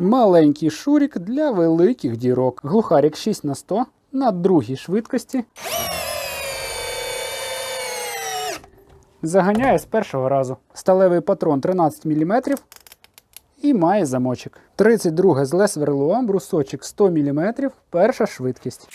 Маленький шурік для великих дірок. Глухарик 6 на 100 на другій швидкості. Заганяє з першого разу. Сталевий патрон 13 мм і має замочок. 32 зле сверло, брусочок 100 мм, перша швидкість.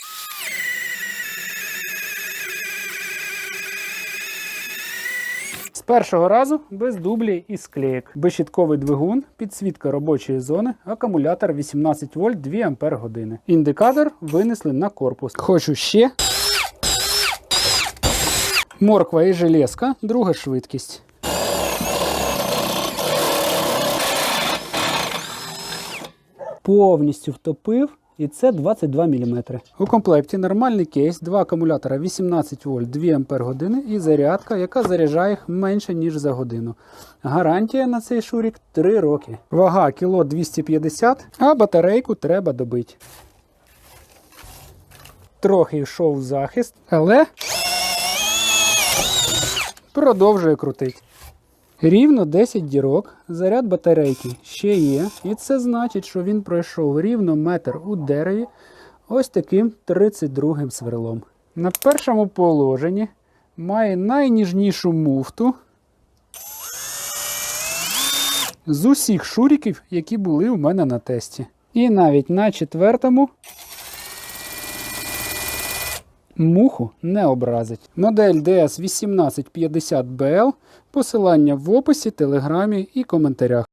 З першого разу без дублі і склеєк. Безщітковий двигун, підсвітка робочої зони, акумулятор 18 вольт 2 ампер години. Індикатор винесли на корпус. Хочу ще. Морква і железка, друга швидкість. Повністю втопив. І це 22 мм. У комплекті нормальний кейс, два акумулятора 18 вольт 2 ампер години і зарядка, яка заряджає їх менше, ніж за годину. Гарантія на цей шурік 3 роки. Вага кіло 250, а батарейку треба добити. Трохи йшов захист, але продовжує крутити. Рівно 10 дірок, заряд батарейки ще є, і це значить, що він пройшов рівно метр у дереві ось таким 32 сверлом. На першому положенні має найніжнішу муфту з усіх шуріків, які були у мене на тесті. І навіть на четвертому муху не образить. Модель DS1850BL. Посилання в описі, телеграмі і коментарях.